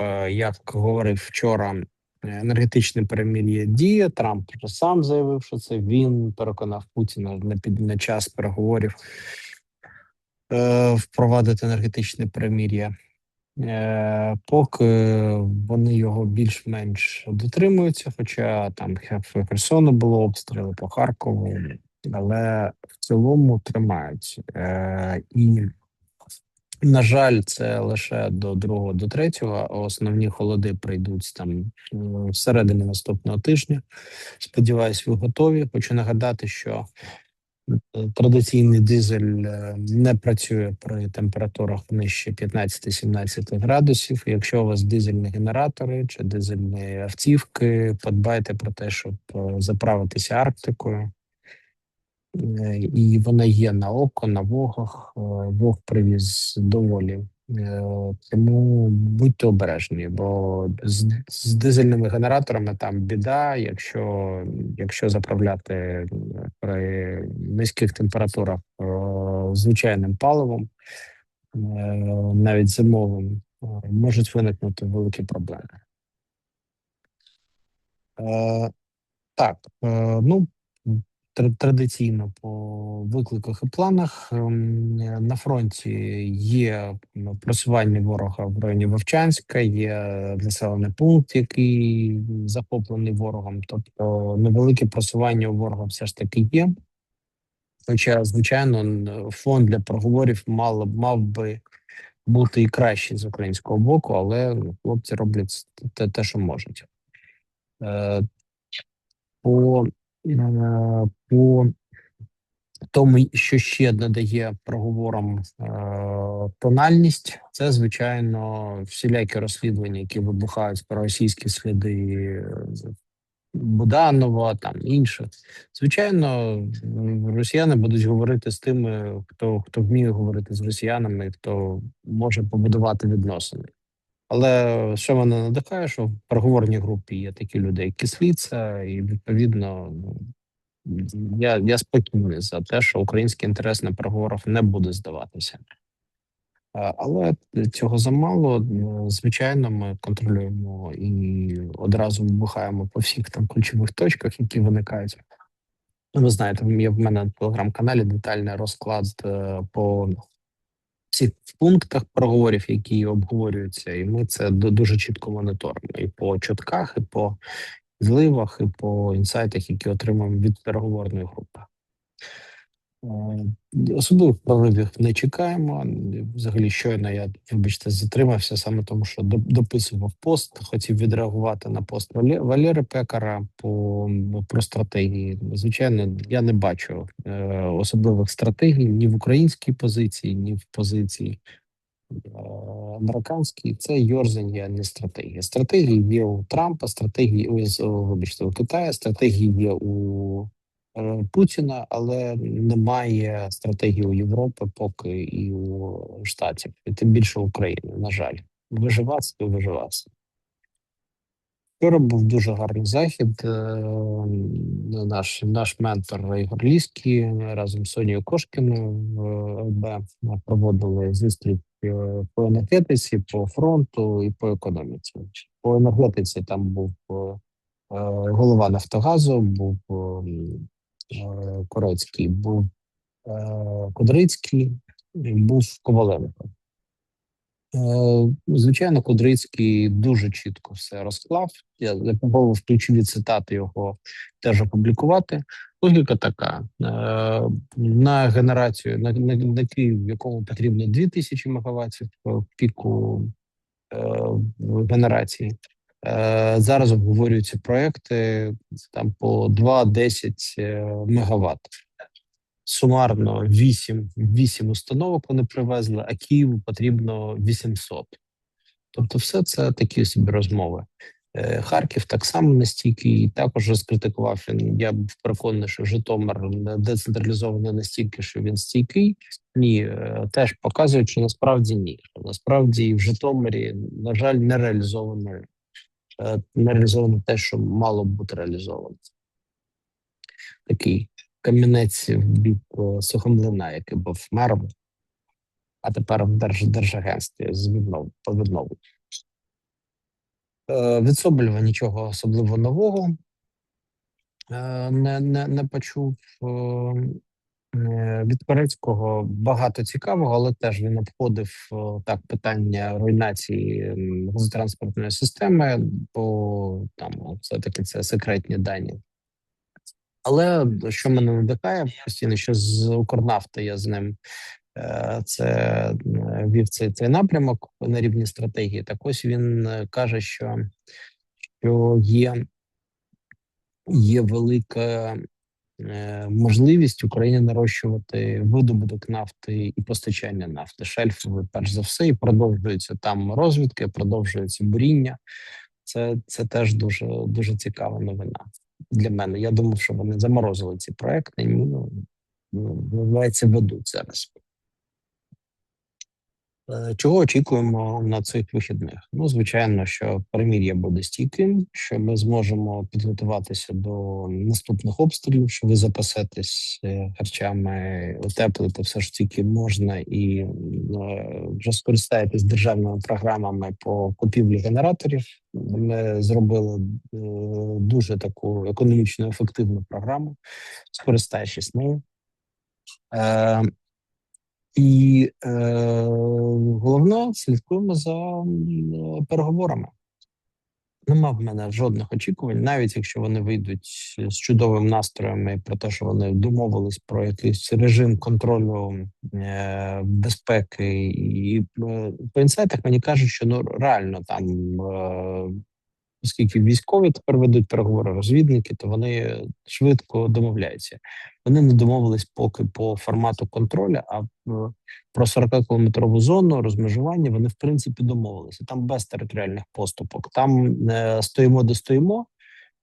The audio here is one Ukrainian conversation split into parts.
Е, як говорив вчора, енергетичне перемир'я діє. Трамп сам заявив, що це він переконав Путіна на під на час переговорів е, впровадити енергетичне перемир'я. Е, Поки вони його більш-менш дотримуються, хоча там Херсону було обстріли по Харкову, але в цілому тримаються. Е, І на жаль, це лише до другого, до третього. Основні холоди прийдуть там всередині наступного тижня. Сподіваюсь, ви готові. Хочу нагадати, що е, традиційний дизель е, не працює при температурах нижче 15-17 градусів. Якщо у вас дизельні генератори чи дизельні автівки, подбайте про те, щоб е, заправитися Арктикою. Е, і вона є на око, на вогах. Е, вог привіз доволі. Е, тому будьте обережні, бо з, з дизельними генераторами там біда. Якщо якщо заправляти при низьких температурах звичайним паливом, навіть зимовим, можуть виникнути великі проблеми. Так, ну традиційно по викликах і планах ем, на фронті є просування ворога в районі Вовчанська, є населений пункт, який захоплений ворогом. Тобто невелике просування у ворога все ж таки є. Хоча, звичайно, фонд для проговорів мало мав би бути і кращий з українського боку, але хлопці роблять те, те що можуть. Е, по по тому, що ще надає проговорам е, тональність, це звичайно всілякі розслідування, які вибухають про російські сліди Буданова, там інших. Звичайно, росіяни будуть говорити з тими, хто хто вміє говорити з росіянами, хто може побудувати відносини. Але що мене надихає, що в переговорній групі є такі люди, як Кисліця, і відповідно ну, я я спокійний за те, що український інтерес на переговорах не буде здаватися. Але цього замало. Звичайно, ми контролюємо і одразу вибухаємо по всіх там ключових точках, які виникають. Ви знаєте, є в мене на телеграм-каналі детальний розклад е, по всіх пунктах проговорів, які обговорюються, і ми це дуже чітко моніторимо і по чутках, і по зливах, і по інсайтах, які отримуємо від переговорної групи. Е, особливих проривів не чекаємо. Взагалі, щойно я вибачте, затримався саме тому, що дописував пост. Хотів відреагувати на пост Валери Пекара по про стратегії. Звичайно, я не бачу е, особливих стратегій ні в українській позиції, ні в позиції е, американській. Це Йорзання, не стратегія. Стратегії є у Трампа, стратегії вибачте, у Китаю, стратегії є у Е, Путіна, але немає стратегії у Європи, поки і у Штатів, і тим більше України. На жаль, виживатися і виживатися. Вчора був дуже гарний захід. Е, наш наш ментор Ігор Ліський разом з Сонією Кошкіною в ЛБ проводили зустріч е, по енергетиці, по фронту і по економіці. По енергетиці там був голова Нафтогазу, був Е, Корецький, був е, Кудрицький, був Коваленко. Е, звичайно, Кудрицький дуже чітко все розклав. Я запропонував ключові цитати його теж опублікувати. Логіка така: на генерацію на на, на Київ, якому потрібно 2000 МВт в піку генерації. Е, зараз обговорюються проекти там по 2-10 е, мегаватт. Сумарно 8 8 установок вони привезли, а Києву потрібно 800. Тобто, все це такі собі розмови. Е, Харків так само настільки і також розкритикував він. Я був переконаний, що Житомир децентралізований настільки, що він стійкий. Ні, теж показують, що насправді ні. Насправді в Житомирі, на жаль, не реалізовано не реалізовано те, що мало б бути реалізовано. Такий камінець в бік е, Сухомлина, який був мером, а тепер в Держ, Держагентстві з віднов, по. Е, від Соболєва нічого особливо нового е, не не, не почув. Від Корецького багато цікавого, але теж він обходив так питання руйнації газотранспортної системи, бо там все таки це секретні дані. Але що мене надихає постійно, що з Укрнафти я з ним е, це е, вів цей цей напрямок на рівні стратегії. Так ось він е, каже, що що є є велика можливість Україні нарощувати видобуток нафти і постачання нафти. Шельфове перш за все, і продовжуються там розвідки, продовжується буріння. Це це теж дуже дуже цікава новина для мене. Я думав, що вони заморозили ці проекти. Ну, називається, ведуть зараз. Е, чого очікуємо на цих вихідних? Ну, звичайно, що перемір'я буде стійким, що ми зможемо підготуватися до наступних обстрілів, що ви запасетесь е, харчами, утеплити все ж тільки можна, і е, вже скористаєтесь державними програмами по купівлі генераторів. Ми зробили дуже таку економічно ефективну програму, скористаючись нею. І е, головне, слідкуємо за переговорами. Нема в мене жодних очікувань, навіть якщо вони вийдуть з чудовим настроями про те, що вони домовились про якийсь режим контролю е, безпеки, і е, по інсайтах мені кажуть, що ну реально там е, оскільки військові тепер ведуть переговори розвідники, то вони швидко домовляються. Вони не домовились поки по формату контролю, а про 40 кілометрову зону розмежування вони в принципі домовилися. Там без територіальних поступок. Там е, стоїмо, де стоїмо,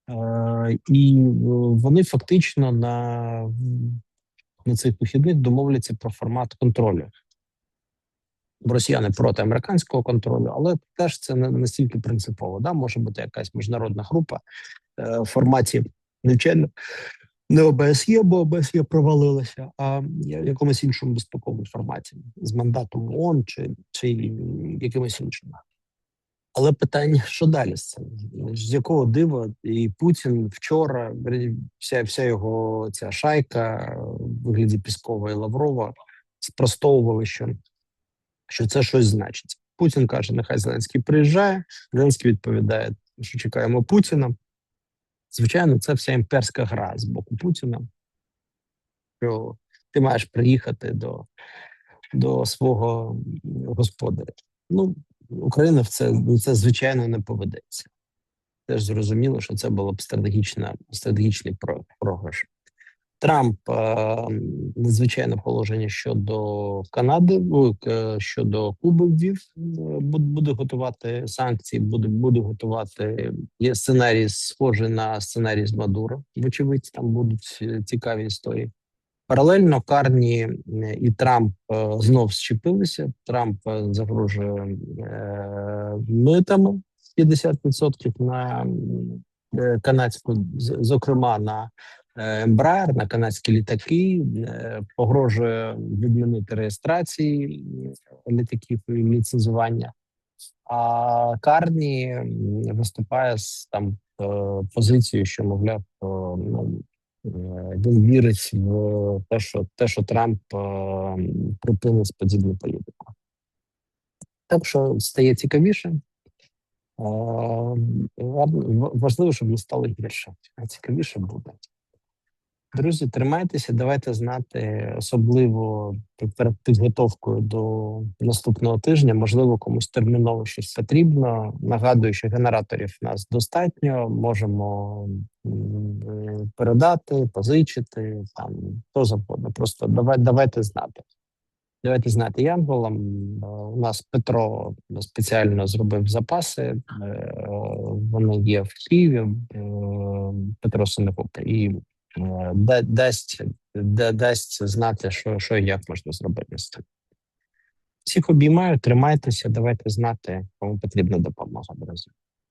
е, і вони фактично на на цих вихідних домовляться про формат контролю росіяни проти американського контролю, але теж це не настільки принципово. Да, може бути якась міжнародна група е, в форматі навчально не ОБСЄ, бо ОБСЄ провалилася, а в якомусь іншому безпековому форматі з мандатом ООН чи чи якимось іншим. Але питання, що далі з цим? З якого дива і Путін вчора, вся вся його ця шайка в вигляді Піскова і Лаврова спростовували, що що це щось значить. Путін каже: нехай Зеленський приїжджає. Зеленський відповідає, що чекаємо Путіна. Звичайно, це вся імперська гра з боку Путіна. Що ти маєш приїхати до до свого господаря. Ну, Україна в це в це звичайно не поведеться. Теж зрозуміло, що це було б стратегічна, стратегічний програш. Трамп е, надзвичайне положення щодо Канади, ну, щодо Куби ввів, е, буде готувати санкції, буде буде готувати є сценарій, схожий на сценарій з Мадуро. Вочевидь, там будуть е, цікаві історії. Паралельно Карні і Трамп знов зчепилися. Трамп загрожує митами 50% на канадську, зокрема на Ембраєр на канадські літаки е, погрожує відмінити реєстрації літаків і ліцензування. А Карні виступає з там е, позицією, що мовляв, ну е, він вірить в те, що те, що Трамп припинить подібну політику. Так що стає цікавіше. Важливо, щоб не стало гірше, цікавіше буде. Друзі, тримайтеся, давайте знати, особливо перед підготовкою до наступного тижня. Можливо, комусь терміново щось потрібно. Нагадую, що генераторів у нас достатньо. Можемо передати, позичити там то завгодно. Просто давай, давайте знати. Давайте знати янголам. У нас Петро спеціально зробив запаси. Е, вони є в Києві. Е, Петро Синекоп. і Е, дасть дасть знати, що що і як можна зробити з цим. Всіх обіймаю, тримайтеся, давайте знати, кому потрібна допомога, друзі.